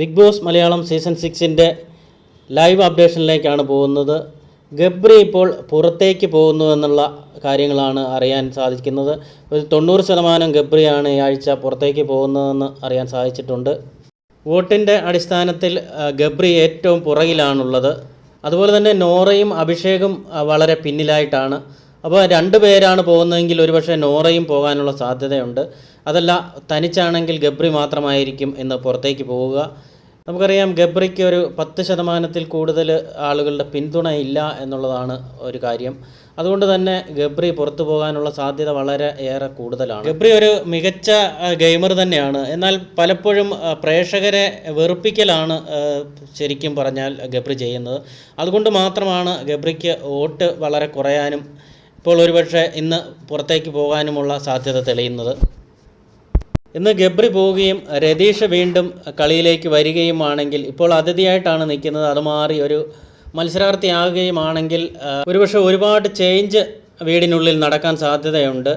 Big Boss Malayalam season സിക്സിന്റെ live അപ്ഡേഷനിലേക്കാണ് പോകുന്നത്. ഗബ്രി ഇപ്പോൾ പുറത്തേക്ക് പോകുന്നു എന്നുള്ള കാര്യങ്ങളാണ് അറിയാൻ സാധിക്കുന്നത്. ഒരു തൊണ്ണൂറ് ശതമാനം ഗബ്രിയാണ് ഈ ആഴ്ച പുറത്തേക്ക് പോകുന്നതെന്ന് അറിയാൻ സാധിച്ചിട്ടുണ്ട്. വോട്ടിന്റെ അടിസ്ഥാനത്തിൽ ഗബ്രി ഏറ്റവും പുറകിലാണുള്ളത്. അതുപോലെ തന്നെ നോറയും അഭിഷേകും വളരെ പിന്നിലായിട്ടാണ്. അപ്പോൾ രണ്ട് പേരാണ് പോകുന്നതെങ്കിൽ ഒരുപക്ഷെ നോറയും പോകാനുള്ള സാധ്യതയുണ്ട്. അതല്ല തനിച്ചാണെങ്കിൽ ഗബ്രി മാത്രമായിരിക്കും ഇന്ന് പുറത്തേക്ക് പോവുക. നമുക്കറിയാം ഗബ്രിക്ക് ഒരു പത്ത് ശതമാനത്തിൽ കൂടുതൽ ആളുകളുടെ പിന്തുണ ഇല്ല എന്നുള്ളതാണ് ഒരു കാര്യം. അതുകൊണ്ട് തന്നെ ഗബ്രി പുറത്തു പോകാനുള്ള സാധ്യത വളരെ ഏറെ കൂടുതലാണ്. ഗബ്രി ഒരു മികച്ച ഗെയിമർ തന്നെയാണ്. എന്നാൽ പലപ്പോഴും പ്രേക്ഷകരെ വെറുപ്പിക്കലാണ് ശരിക്കും പറഞ്ഞാൽ ഗബ്രി ചെയ്യുന്നത്. അതുകൊണ്ട് മാത്രമാണ് ഗബ്രിക്ക് വോട്ട് വളരെ കുറയാനും ഇപ്പോൾ ഒരുപക്ഷെ ഇന്ന് പുറത്തേക്ക് പോകാനുമുള്ള സാധ്യത തെളിയുന്നത്. ഇന്ന് ഗബ്രി പോവുകയും രതീഷ് വീണ്ടും കളിയിലേക്ക് വരികയുമാണെങ്കിൽ ഇപ്പോൾ അതിഥിയായിട്ടാണ് നിൽക്കുന്നത്. അത് മാറി ഒരു മത്സരാർത്ഥിയാകുകയുമാണെങ്കിൽ ഒരുപക്ഷെ ഒരുപാട് ചേഞ്ച് വീടിനുള്ളിൽ നടക്കാൻ സാധ്യതയുണ്ട്.